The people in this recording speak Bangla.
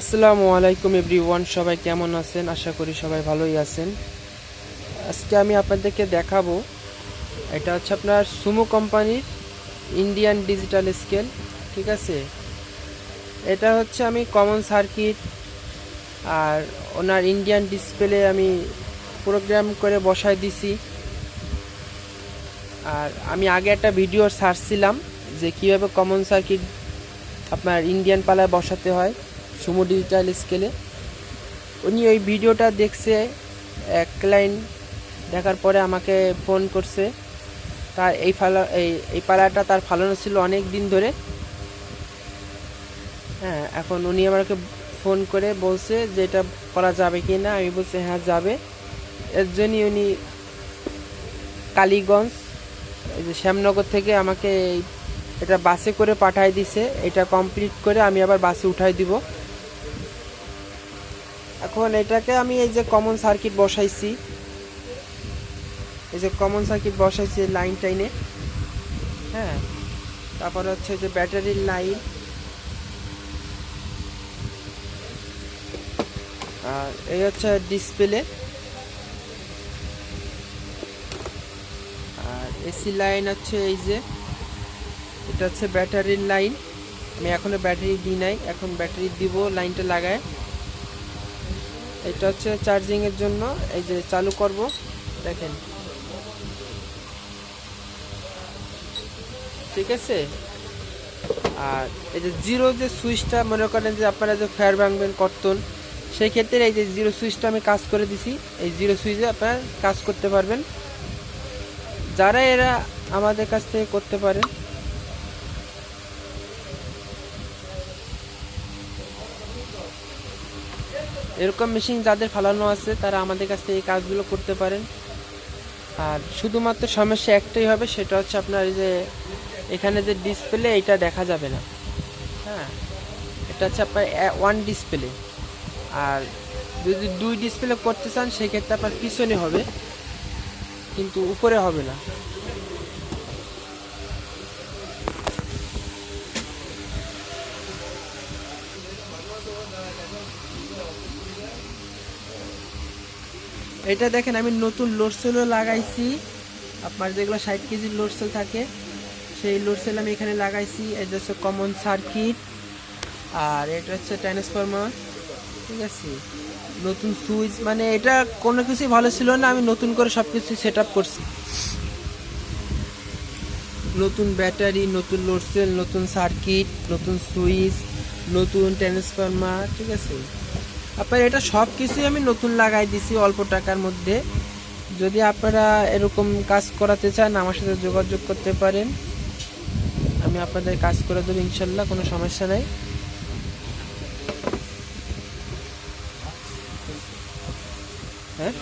আসসালামু আলাইকুম এভরিওয়ান, সবাই কেমন আছেন? আশা করি সবাই ভালোই আছেন। আজকে আমি আপনাদেরকে দেখাবো, এটা হচ্ছে আপনার সুমো কোম্পানির ইন্ডিয়ান ডিজিটাল স্কেল ঠিক আছে? এটা হচ্ছে আমি কমন সার্কিট আর ওনার ইন্ডিয়ান ডিসপ্লে আমি প্রোগ্রাম করে বসায় দিছি। আর আমি আগে একটা ভিডিও ছাড়ছিলাম যে কীভাবে কমন সার্কিট আপনার ইন্ডিয়ান পালায় বসাতে হয়। সুমো ডিজিটাল স্কেলে উনি ওই ভিডিওটা দেখছে, এক ক্লায়েন্ট দেখার পরে আমাকে ফোন করছে। তার এই ফালা, এই এই পালাটা তার ফালানো ছিল অনেক দিন ধরে। হ্যাঁ এখন উনি আমাকে ফোন করে বলছে যে এটা করা যাবে কি না আমি বলছি হ্যাঁ যাবে। এর জন্যই উনি কালীগঞ্জ, এই যে শ্যামনগর থেকে আমাকে এটা বাসে করে পাঠায় দিছে। এটা কমপ্লিট করে আমি আবার বাসে উঠাই দিব। এখন এটাকে আমি এই যে কমন সার্কিট বসাইছি। এই যে কমন সার্কিট বসাইছি লাইন টাইনে। হ্যাঁ? তারপর হচ্ছে যে ব্যাটারির লাইন আর এই হচ্ছে ডিসপ্লে আর এসি লাইন হচ্ছে এই যে, এটা হচ্ছে ব্যাটারির লাইন আমি এখনও ব্যাটারি দিই নাই, এখন ব্যাটারি দিব লাইনটা লাগায়। এটা হচ্ছে চার্জিং এর জন্য, এই যে চালু করব, দেখেন। ঠিক আছে? আর এই যে জিরো যে সুইচটা মনে করেন যে আপনারা যে ফায়ার ভাঙবেন কর্তন, সেই ক্ষেত্রে এই যে জিরো সুইচটা আমি কাজ করে দিছি। এই জিরো সুইচে আপনারা কাজ করতে পারবেন। যারা এরা আমাদের কাছ থেকে করতে পারেন এরকম মেশিন যাদের ফালানো আছে, তারা আমাদের কাছ থেকে এই কাজগুলো করতে পারেন। আর শুধুমাত্র সমস্যা একটাই হবে, সেটা হচ্ছে আপনার যে, এখানে যে ডিসপ্লে এটা দেখা যাবে না। হ্যাঁ এটা হচ্ছে আপনার ওয়ান ডিসপ্লে আর যদি দুই ডিসপ্লে করতে চান, সেক্ষেত্রে আপনার পিছনে হবে, কিন্তু উপরে হবে না। এটা দেখেন, আমি নতুন লোডসেলও লাগাইছি। আপনার যেগুলো ষাট কেজির লোডসেল থাকে, সেই লোডসেল আমি এখানে লাগাইছি। এটা হচ্ছে কমন সার্কিট আর এটা হচ্ছে ট্রান্সফরমার ঠিক আছে? নতুন সুইচ মানে এটা কোনো কিছুই ভালো ছিল না, আমি নতুন করে সব কিছু সেট করছি। নতুন ব্যাটারি, নতুন লোডসেল নতুন সার্কিট নতুন সুইচ নতুন ট্রান্সফরমার ঠিক আছে? আপনার এটা সব কিছুই আমি নতুন লাগাই দিছি অল্প টাকার মধ্যে। যদি আপনারা এরকম কাজ করাতে চান, আমার সাথে যোগাযোগ করতে পারেন। আমি আপনাদের কাজ করে দেবো ইনশাল্লাহ, কোনো সমস্যা নাই। হ্যাঁ?